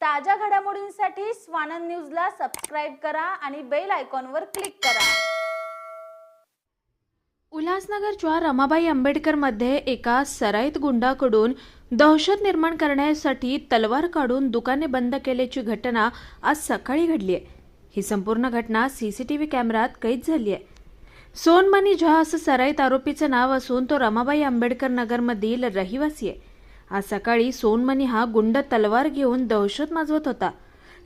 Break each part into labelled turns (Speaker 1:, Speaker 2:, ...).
Speaker 1: ताज्या घडामोडींसाठी स्वानंद न्यूजला सबस्क्राईब करा आणि बेल आयकॉनवर क्लिक करा.
Speaker 2: उल्हासनगरच्या रमाबाई आंबेडकरमध्ये एका सराईत गुंडाकडून दहशत निर्माण करण्यासाठी तलवार काढून दुकाने बंद केल्याची घटना आज सकाळी घडली आहे. ही संपूर्ण घटना सीसीटीव्ही कॅमेऱ्यात कैद झाली आहे. सोनमनी झा असं सराईत आरोपीचं नाव असून तो रमाबाई आंबेडकर नगरमधील रहिवासी आहे. आज सकाळी सोनमनी हा गुंड तलवार घेऊन दहशत माजवत होता.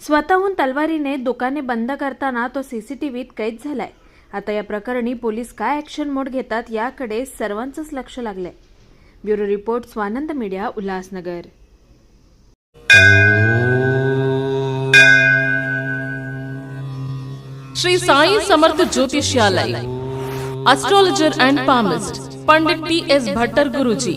Speaker 2: स्वतःहून तलवारीने दुकाने बंद करताना तो सीसीटीव्हीत कैद झालाय. आता या प्रकरणी पोलीस काय ॲक्शन मोड घेतात याकडे सर्वांचंच लक्ष लागलंय. Bureau report Swanand media Ulhasnagar.
Speaker 3: Shri Sai Samarth ज्योतिषालय. Astrologer and palmist Pandit T S Bhattar Guruji